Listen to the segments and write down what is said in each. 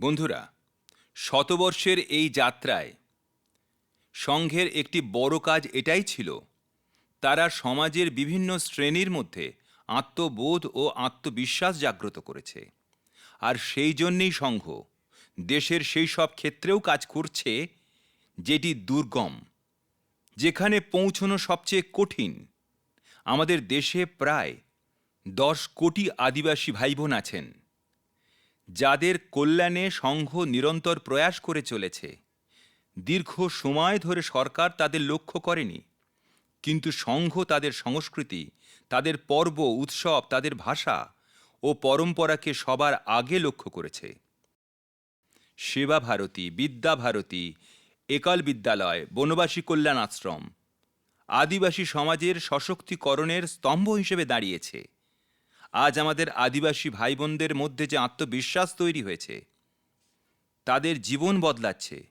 বন্ধুরা, শতবর্ষের এই যাত্রায় সংঘের একটি বড় কাজ এটাই ছিল, তারা সমাজের বিভিন্ন শ্রেণির মধ্যে আত্মবোধ ও আত্মবিশ্বাস জাগ্রত করেছে। আর সেই জন্যেই সংঘ দেশের সেই সব ক্ষেত্রেও কাজ করছে, যেটি দুর্গম, যেখানে পৌঁছনো সবচেয়ে কঠিন। আমাদের দেশে প্রায় দশ কোটি আদিবাসী ভাই বোন আছেন। যাদের কল্যাণে সংঘ নিরন্তর প্রয়াস করে চলেছে। দীর্ঘ সময় ধরে সরকার তাদের লক্ষ্য করেনি। কিন্তু সংঘ তাদের সংস্কৃতি, তাদের পর্ব, উৎসব, তাদের ভাষা ও পরম্পরাকে সবার আগে লক্ষ্য করেছে। সেবা ভারতী, বিদ্যা ভারতী, একল বিদ্যালয়, বনবাসী কল্যাণ আশ্রম, আদিবাসী সমাজের সশক্তিকরণের স্তম্ভ হিসেবে দাঁড়িয়েছে। আজ আমাদের আদিবাসী ভাই বোনদের মধ্যে যে আত্মবিশ্বাস তৈরি হয়েছে, তাদের জীবন বদলাচ্ছে।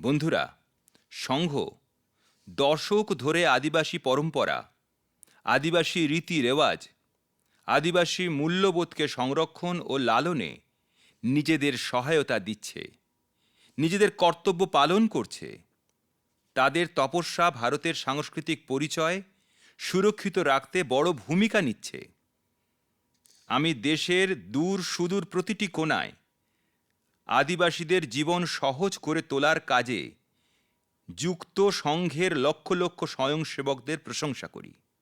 বন্ধুরা, সংঘ, দশক ধরে আদিবাসী পরম্পরা, আদিবাসী রীতি রেওয়াজ, আদিবাসী মূল্যবোধকে সংরক্ষণ ও লালনে নিজেদের সহায়তা দিচ্ছে, নিজেদের কর্তব্য পালন করছে। তাদের তপস্যা ভারতের সাংস্কৃতিক পরিচয় সুরক্ষিত রাখতে বড় ভূমিকা নিচ্ছে। আমি দেশের দূর সুদূর প্রতিটি কোণায় আদিবাসীদের জীবন সহজ করে তোলার কাজে যুক্ত সংঘের লক্ষ লক্ষ স্বয়ংসেবকদের প্রশংসা করি।